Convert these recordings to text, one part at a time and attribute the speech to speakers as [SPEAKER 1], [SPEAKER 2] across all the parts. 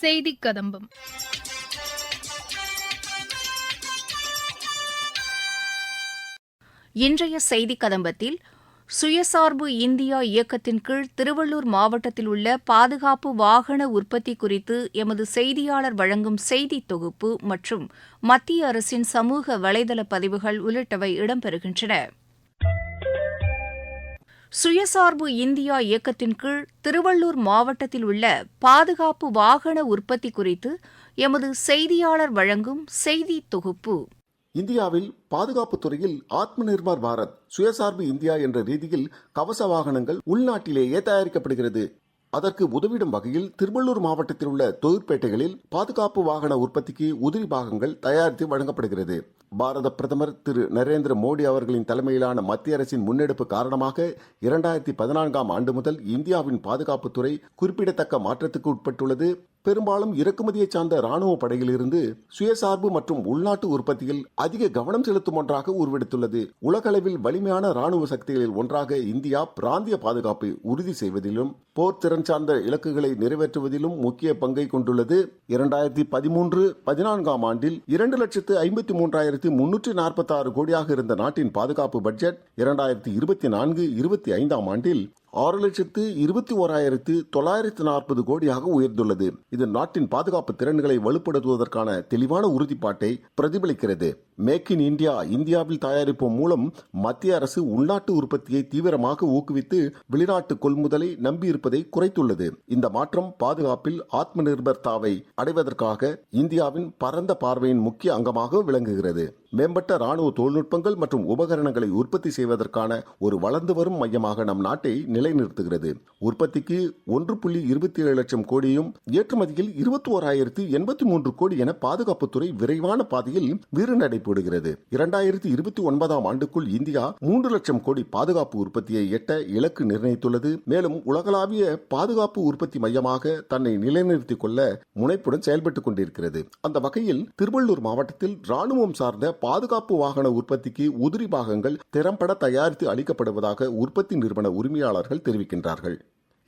[SPEAKER 1] செய்தி கதம்பம்.
[SPEAKER 2] இன்றைய செய்தி கதம்பத்தில் சுயசார்பு இந்தியா இயக்கத்தின் கீழ் திருவள்ளூர் மாவட்டத்தில் உள்ள பாதுகாப்பு வாகன உற்பத்தி குறித்து எமது செய்தியாளர் வழங்கும் செய்தி தொகுப்பு மற்றும் மத்திய அரசின் சமூக வலைதள பதிவுகள் உள்ளிட்டவை இடம்பெறுகின்றன. சுயசார்பு இந்தியா இயக்கத்தின் கீழ் திருவள்ளூர் மாவட்டத்தில் உள்ள பாதுகாப்பு வாகன உற்பத்தி குறித்து எமது செய்தியாளர் வழங்கும் செய்தி தொகுப்பு.
[SPEAKER 3] இந்தியாவில் பாதுகாப்பு துறையில் ஆத்ம நிர்பார் பாரத் சுயசார்பு இந்தியா என்ற ரீதியில் கவச வாகனங்கள் உள்நாட்டிலேயே தயாரிக்கப்படுகிறது. அதற்கு உதவிடும் வகையில் திருவள்ளூர் மாவட்டத்தில் உள்ள தொழிற்பேட்டைகளில் பாதுகாப்பு வாகன உற்பத்திக்கு உதிரி பாகங்கள் தயாரித்து வழங்கப்படுகிறது. பாரத பிரதமர் திரு நரேந்திர மோடி அவர்களின் தலைமையிலான மத்திய அரசின் முன்னெடுப்பு காரணமாக இரண்டாயிரத்தி பதினான்காம் ஆண்டு முதல் இந்தியாவின் பாதுகாப்புத்துறை குறிப்பிடத்தக்க மாற்றத்துக்கு உட்பட்டுள்ளது. பெரும்பாலும் இறக்குமதியை சார்ந்த ராணுவ படையிலிருந்து சுயசார்பு மற்றும் உள்நாட்டு உற்பத்தியில் அதிக கவனம் செலுத்தும் ஒன்றாக உருவெடுத்துள்ளது. உலகளவில் வலிமையான ராணுவ சக்திகளில் ஒன்றாக இந்தியா பிராந்திய பாதுகாப்பை உறுதி செய்வதிலும் போர் திறன் சார்ந்த இலக்குகளை நிறைவேற்றுவதிலும் முக்கிய பங்கை கொண்டுள்ளது. இரண்டாயிரத்தி பதிமூன்று பதினான்காம் ஆண்டில் இரண்டு லட்சத்து ஐம்பத்தி மூன்றாயிரத்தி முன்னூற்றி நாற்பத்தி ஆறு கோடியாக இருந்த நாட்டின் பாதுகாப்பு பட்ஜெட் இரண்டாயிரத்தி இருபத்தி நான்கு இருபத்தி ஐந்தாம் ஆண்டில் ஆறு லட்சத்து இருபத்தி ஓராயிரத்து தொள்ளாயிரத்து நாற்பது கோடியாக உயர்ந்துள்ளது. இது நாட்டின் பாதுகாப்பு திறன்களை வலுப்படுத்துவதற்கான தெளிவான உறுதிப்பாட்டை பிரதிபலிக்கிறது. மேக் இன் இந்தியா இந்தியாவில் தயாரிப்போம் மூலம் மத்திய அரசு உள்நாட்டு உற்பத்தியை தீவிரமாக ஊக்குவித்து வெளிநாட்டு கொள்முதலை நம்பியிருப்பதை குறைத்துள்ளது. இந்த மாற்றம் பாதுகாப்பில் ஆத்ம நிர்பர்தாவை அடைவதற்காக இந்தியாவின் பரந்த பார்வையின் முக்கிய அங்கமாக விளங்குகிறது. மேம்பட்ட ராணுவ தொழில்நுட்பங்கள் மற்றும் உபகரணங்களை உற்பத்தி செய்வதற்கான ஒரு வளர்ந்து வரும் மையமாக நம் நாட்டை நிலைநிறுத்துகிறது. உற்பத்திக்கு ஒன்று புள்ளி இருபத்தி ஏழு லட்சம் கோடியும் ஏற்றுமதியில் இருபத்தி ஓராயிரத்தி எண்பத்தி மூன்று கோடி என பாதுகாப்புத்துறை விரைவான பாதையில் வீறுநடை போடுகிறது இரண்டாயிரத்தி இருபத்தி ஒன்பதாம் ஆண்டுக்குள் இந்தியா மூன்று லட்சம் கோடி பாதுகாப்பு உற்பத்தியை எட்ட இலக்கு நிர்ணயித்துள்ளது. மேலும் உலகளாவிய பாதுகாப்பு உற்பத்தி மையமாக தன்னை நிலைநிறுத்திக் கொள்ள முனைப்புடன் செயல்பட்டுக் கொண்டிருக்கிறது. அந்த வகையில் திருவள்ளூர் மாவட்டத்தில் ராணுவம் சார்ந்த பாதுகாப்பு வாகன உற்பத்திக்கு உதிரி பாகங்கள் திறம்பட தயாரித்து அளிக்கப்படுவதாக உற்பத்தி நிறுவன உரிமையாளர்கள் தெரிவிக்கின்றார்கள்.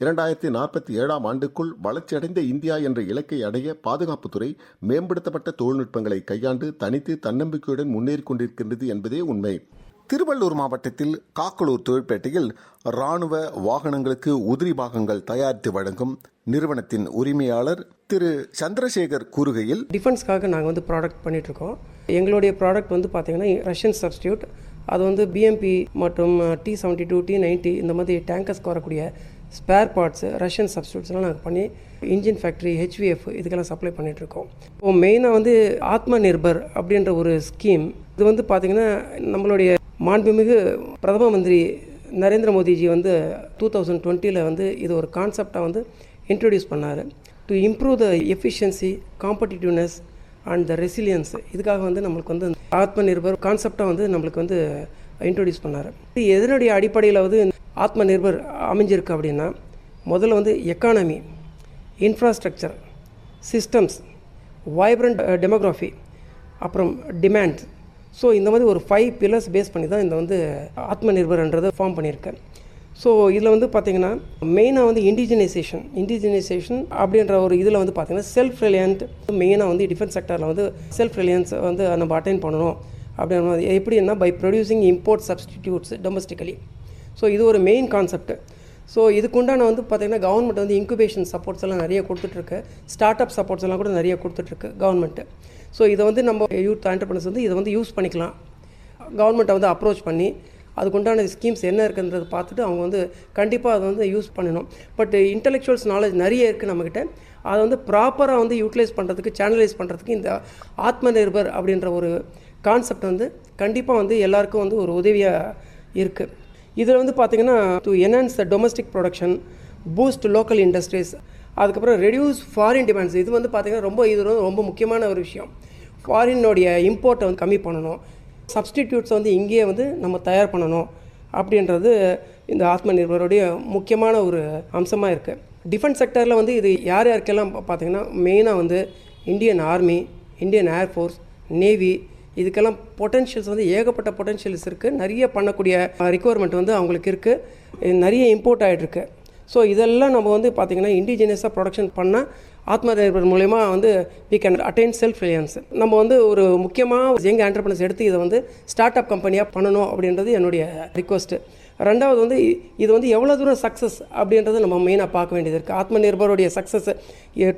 [SPEAKER 3] இரண்டாயிரத்தி நாற்பத்தி ஏழாம் ஆண்டுக்குள் வளர்ச்சியடைந்த இந்தியா என்ற இலக்கை அடைய பாதுகாப்புத்துறை மேம்படுத்தப்பட்ட தொழில்நுட்பங்களை கையாண்டு தனித்து தன்னம்பிக்கையுடன் முன்னேறி கொண்டிருக்கின்றது என்பதே உண்மை. திருவள்ளூர் மாவட்டத்தில் காக்கலூர் தொழிற்பேட்டையில் ராணுவ வாகனங்களுக்கு உதிரி பாகங்கள் தயாரித்து வழங்கும் நிறுவனத்தின் உரிமையாளர் திரு. சந்திரசேகர் கூறுகையில்
[SPEAKER 4] டிஃபென்ஸ்க்காக நாங்கள் வந்து ப்ராடக்ட் பண்ணிட்டு இருக்கோம். எங்களுடைய ப்ராடக்ட் வந்து பார்த்தீங்கன்னா ரஷ்யன் சப்ஸ்டியூட் அது வந்து பிஎம்பி மற்றும் T seventy two T ninety இந்த மாதிரி டேங்கர்ஸ்க்கு வரக்கூடிய ஸ்பேர் பார்ட்ஸு ரஷ்யன் சப்ஸ்டியூட்ஸ்லாம் நாங்கள் பண்ணி இன்ஜின் ஃபேக்ட்ரி ஹெச்விஎஃப் இதுக்கெல்லாம் சப்ளை பண்ணிகிட்ருக்கோம் இப்போ மெயினாக வந்து ஆத்ம நிர்பர் அப்படின்ற ஒரு ஸ்கீம் இது வந்து பார்த்திங்கன்னா நம்மளுடைய மாண்புமிகு பிரதம மந்திரி நரேந்திர மோடிஜி வந்து டூ தௌசண்ட் டுவெண்ட்டியில் வந்து இது ஒரு கான்செப்டாக வந்து இன்ட்ரடியூஸ் பண்ணார். To improve the efficiency competitiveness and the resilience இதுக்காக வந்து நம்மளுக்கு வந்து ஆத்ம நிர்பர் கான்செப்டாக வந்து நம்மளுக்கு வந்து இன்ட்ரடியூஸ் பண்ணார். இது எதனுடைய அடிப்படையில் வந்து ஆத்ம நிர்பர் அமைஞ்சிருக்கு அப்படின்னா முதல்ல வந்து economy infrastructure systems vibrant demography அப்புறம் டிமாண்ட் ஸோ இந்த மாதிரி ஒரு ஃபைவ் பில்லர்ஸ் பேஸ் பண்ணி தான் இந்த வந்து ஆத்ம நிர்பர்ன்றதை ஃபார்ம் பண்ணியிருக்கேன். ஸோ இதில் வந்து பார்த்திங்கன்னா மெயினாக வந்து இண்டிஜினைசேஷன் இண்டிஜினைசேஷன் அப்படின்ற ஒரு இதில் வந்து பார்த்திங்கன்னா செல்ஃப் ரிலையன்ட் மெயினாக வந்து டிஃபென்ஸ் செக்டரில் வந்து செல்ஃப் ரிலையன்ஸ் வந்து நம்ம அட்டைன் பண்ணணும். அப்படின்ற எப்படின்னா by producing import substitutes domestically so இது ஒரு மெயின் கான்செப்ட் ஸோ இதுக்குண்டான வந்து பார்த்திங்கன்னா கவர்மெண்ட் வந்து இன்குபேஷன் சப்போர்ட்ஸ் எல்லாம் நிறைய கொடுத்துட்ருக்கு. ஸ்டார்ட் அப் சப்போர்ட்ஸ் எல்லாம் கூட நிறைய கொடுத்துட்ருக்கு கவர்மெண்ட்டு ஸோ இதை வந்து நம்ம யூத் ஆண்டர்பிரினர்ஸ் வந்து இதை வந்து யூஸ் பண்ணிக்கலாம். கவர்மெண்ட்டை வந்து அப்ரோச் பண்ணி அதுக்குண்டான ஸ்கீம்ஸ் என்ன இருக்குன்றதை பார்த்துட்டு அவங்க வந்து கண்டிப்பாக அதை வந்து யூஸ் பண்ணணும். பட் இன்டெலெக்சுவல்ஸ் நாலேஜ் நிறைய இருக்குது நம்மக்கிட்ட அதை வந்து ப்ராப்பராக வந்து யூட்டிலைஸ் பண்ணுறதுக்கு சேனலைஸ் பண்ணுறதுக்கு இந்த ஆத்ம நிர்பர் அப்படின்ற ஒரு கான்செப்ட் வந்து கண்டிப்பாக வந்து எல்லாருக்கும் வந்து ஒரு உதவியாக இருக்குது இதில் வந்து பார்த்திங்கன்னா to enhance the domestic production boost local industries அதுக்கப்புறம் ரெடியூஸ் ஃபாரின் டிமாண்ட்ஸ் இது வந்து பார்த்திங்கன்னா ரொம்ப இது வந்து ரொம்ப முக்கியமான ஒரு விஷயம். ஃபாரினுடைய இம்போர்ட்டை வந்து கம்மி பண்ணணும். சப்ஸ்டிடியூட்ஸ் வந்து இங்கேயே வந்து நம்ம தயார் பண்ணணும் அப்படின்றது இந்த ஆத்ம நிர்பருடைய முக்கியமான ஒரு அம்சமாக இருக்குது டிஃபென்ஸ் செக்டரில் வந்து இது யார் யாருக்கெல்லாம் பார்த்திங்கன்னா மெயினாக வந்து Indian army Indian air force navy இதுக்கெல்லாம் பொட்டென்ஷியல்ஸ் வந்து ஏகப்பட்ட பொட்டென்ஷியல்ஸ் இருக்குது நிறைய பண்ணக்கூடிய ரிக்குவயர்மெண்ட் வந்து அவங்களுக்கு இருக்குது நிறைய இம்போர்ட் ஆகிட்டுருக்கு ஸோ இதெல்லாம் நம்ம வந்து பார்த்திங்கன்னா இண்டிஜினியஸாக ப்ரொடக்ஷன் பண்ணால் ஆத்ம நிர்பர் மூலயமா வந்து we can attain self reliance நம்ம வந்து ஒரு முக்கியமாக யங் ஆண்டர்பனர்ஸ் எடுத்து இதை வந்து ஸ்டார்ட் அப் கம்பெனியாக பண்ணணும் அப்படின்றது என்னுடைய ரிக்வஸ்ட்டு ரெண்டாவது வந்து இது வந்து எவ்வளோ தூரம் சக்ஸஸ் அப்படின்றத நம்ம மெயினாக பார்க்க வேண்டியது இருக்குது ஆத்ம நிர்பருடைய சக்ஸஸ்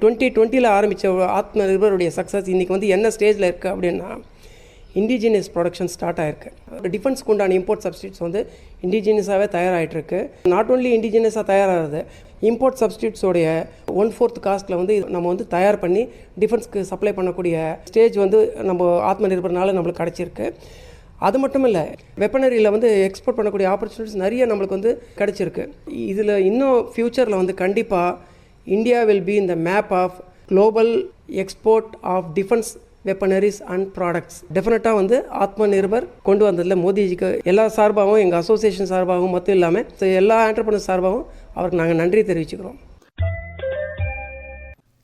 [SPEAKER 4] டுவெண்ட்டி டுவெண்ட்டியில் ஆரம்பித்த ஆத்ம நிர்பருடைய சக்ஸஸ் இன்றைக்கி வந்து என்ன ஸ்டேஜில் இருக்குது அப்படின்னா இண்டிஜினியஸ் ப்ரொடக்ஷன் ஸ்டார்ட் ஆயிருக்கு. டிஃபென்ஸ்க்கு உண்டான இம்போர்ட் சப்ஸ்டியூட்ஸ் வந்து இண்டிஜினியஸாகவே தயாராகிட்டுருக்கு நாட் ஓன்லி இண்டிஜினியஸாக தயாராகுது இம்போர்ட் சப்ஸ்டியூட்ஸோடைய ஒன் ஃபோர்த் காஸ்ட்டில் வந்து இது நம்ம வந்து தயார் பண்ணி டிஃபென்ஸ்க்கு சப்ளை பண்ணக்கூடிய ஸ்டேஜ் வந்து நம்ம ஆத்ம நிர்பர்னால நம்மளுக்கு கிடச்சிருக்கு. அது மட்டும் இல்லை வெப்பனரியில் வந்து எக்ஸ்போர்ட் பண்ணக்கூடிய ஆப்பர்ச்சுனிட்டிஸ் நிறைய நம்மளுக்கு வந்து கிடச்சிருக்கு. இதில் இன்னும் ஃப்யூச்சரில் வந்து கண்டிப்பாக இந்தியா வில் பி இந்த map of global export of defence weaponries and products டெஃபினட்டாக வந்து ஆத்ம நிர்பர் கொண்டு வந்ததில் மோடிஜிக்கு எல்லா சார்பாகவும் எங்கள் அசோசியேஷன் சார்பாகவும் மட்டும் இல்லாமல் எல்லா ஆண்டர்பனர் சார்பாகவும் அவருக்கு நாங்கள் நன்றி தெரிவிச்சுக்கிறோம்.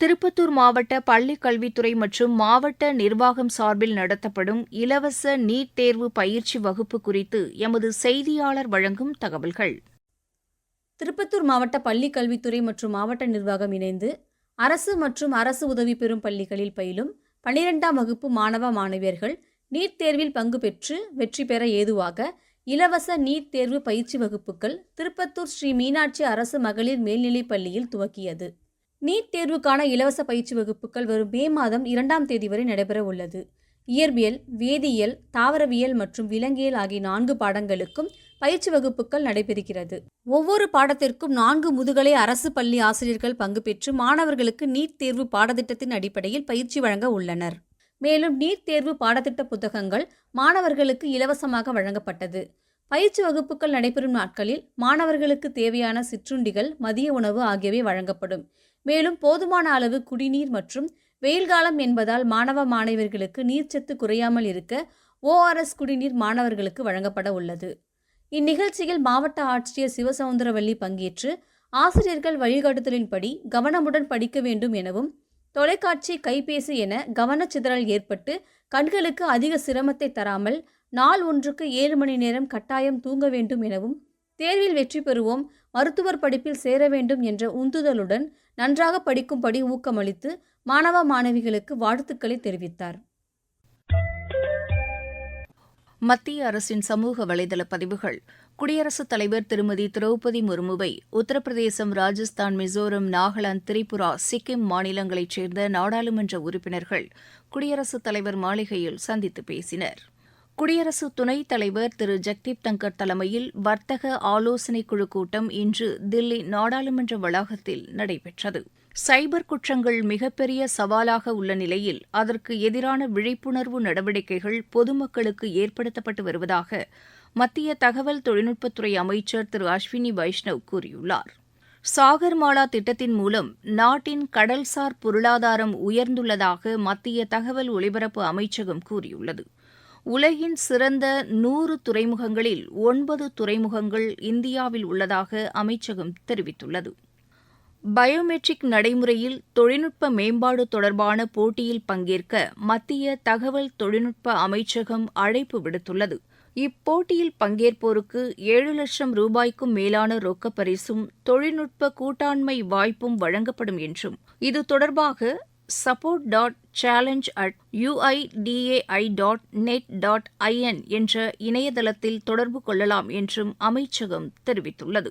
[SPEAKER 2] திருப்பத்தூர் மாவட்ட பள்ளிக் கல்வித்துறை மற்றும் மாவட்ட நிர்வாகம் சார்பில் நடத்தப்படும் இலவச நீட் தேர்வு பயிற்சி வகுப்பு குறித்து எமது செய்தியாளர் வழங்கும் தகவல்கள்.
[SPEAKER 1] திருப்பத்தூர் மாவட்ட பள்ளி கல்வித்துறை மற்றும் மாவட்ட நிர்வாகம் இணைந்து அரசு மற்றும் அரசு உதவி பெறும் பள்ளிகளில் பயிலும் பன்னிரெண்டாம் வகுப்பு மாணவ மாணவியர்கள் நீட் தேர்வில் பங்கு பெற்று வெற்றி பெற ஏதுவாக இலவச நீட் தேர்வு பயிற்சி வகுப்புகள் திருப்பத்தூர் ஸ்ரீ மீனாட்சி அரசு மகளிர் மேல்நிலைப் பள்ளியில் துவக்கியது. நீட் தேர்வுக்கான இலவச பயிற்சி வகுப்புகள் வரும் மே மாதம் இரண்டாம் தேதி வரை நடைபெற உள்ளது. இயற்பியல் வேதியியல் தாவரவியல் மற்றும் விலங்கியல் ஆகிய நான்கு பாடங்களுக்கும் பயிற்சி வகுப்புகள் நடைபெறுகிறது. ஒவ்வொரு பாடத்திற்கும் நான்கு முதுகலை அரசு பள்ளி ஆசிரியர்கள் பங்கு பெற்று மாணவர்களுக்கு நீட் தேர்வு பாடத்திட்டத்தின் அடிப்படையில் பயிற்சி வழங்க உள்ளனர். மேலும் நீட் தேர்வு பாடத்திட்ட புத்தகங்கள் மாணவர்களுக்கு இலவசமாக வழங்கப்பட்டது. பயிற்சி வகுப்புகள் நடைபெறும் நாட்களில் மாணவர்களுக்கு தேவையான சிற்றுண்டிகள் மதிய உணவு ஆகியவை வழங்கப்படும். மேலும் போதுமான அளவு குடிநீர் மற்றும் வெயில் காலம் என்பதால் மாணவ மாணவியர்களுக்கு நீர்ச்சத்து குறையாமல் இருக்க ஓஆர்எஸ் குடிநீர் மாணவர்களுக்கு வழங்கப்பட உள்ளது. இந்நிகழ்ச்சியில் மாவட்ட ஆட்சியர் சிவசவுந்தரவல்லி பங்கேற்று ஆசிரியர்கள் வழிகாட்டுதலின்படி கவனமுடன் படிக்க வேண்டும் எனவும் தொலைக்காட்சி கைபேசி என கவனச்சிதறல் ஏற்பட்டு கண்களுக்கு அதிக சிரமத்தை தராமல் நாள் ஒன்றுக்கு ஏழு மணி நேரம் கட்டாயம் தூங்க வேண்டும் எனவும் தேர்வில் வெற்றி பெறுவோம் மருத்துவர் படிப்பில் சேர வேண்டும் என்ற உந்துதலுடன் நன்றாக படிக்கும்படி ஊக்கமளித்து மாணவ மாணவிகளுக்கு வாழ்த்துக்களை தெரிவித்தார்.
[SPEAKER 2] மத்திய அரசின் சமூக வலைதள பதிவுகள். குடியரசுத் தலைவர் திருமதி திரௌபதி முர்முவை உத்தரப்பிரதேசம் ராஜஸ்தான் மிசோரம் நாகாலாந்து திரிபுரா சிக்கிம் மாநிலங்களைச் சேர்ந்த நாடாளுமன்ற உறுப்பினர்கள் குடியரசுத் தலைவர் மாளிகையில் சந்தித்து பேசினர். குடியரசு துணைத் தலைவர் திரு. ஜக்தீப் தங்கர் தலைமையில் வர்த்தக ஆலோசனைக் குழு கூட்டம் இன்று தில்லி நாடாளுமன்ற வளாகத்தில் நடைபெற்றது. சைபர் குற்றங்கள் மிகப்பெரிய சவாலாக உள்ள நிலையில் அதற்கு எதிரான விழிப்புணர்வு நடவடிக்கைகள் பொதுமக்களுக்கு ஏற்படுத்தப்பட்டு வருவதாக மத்திய தகவல் தொழில்நுட்பத்துறை அமைச்சர் திரு அஸ்வினி வைஷ்ணவ் கூறியுள்ளார். சாகர்மாலா திட்டத்தின் மூலம் நாட்டின் கடல்சார் பொருளாதாரம் உயர்ந்துள்ளதாக மத்திய தகவல் ஒலிபரப்பு அமைச்சகம் கூறியுள்ளது. உலகின் சிறந்த நூறு துறைமுகங்களில் ஒன்பது துறைமுகங்கள் இந்தியாவில் உள்ளதாக அமைச்சகம் தெரிவித்துள்ளது. பயோமெட்ரிக் நடைமுறையில் தொழில்நுட்ப மேம்பாடு தொடர்பான போட்டியில் பங்கேற்க மத்திய தகவல் தொழில்நுட்ப அமைச்சகம் அழைப்பு விடுத்துள்ளது. இப்போட்டியில் பங்கேற்போருக்கு ஏழு லட்சம் ரூபாய்க்கும் மேலான ரொக்கப் பரிசும் தொழில்நுட்ப கூட்டாண்மை வாய்ப்பும் வழங்கப்படும் என்றும். இது தொடர்பாக support dot challenge at UIDAI dot net dot IN என்ற இணையதளத்தில் தொடர்பு கொள்ளலாம் என்றும் அமைச்சகம் தெரிவித்துள்ளது.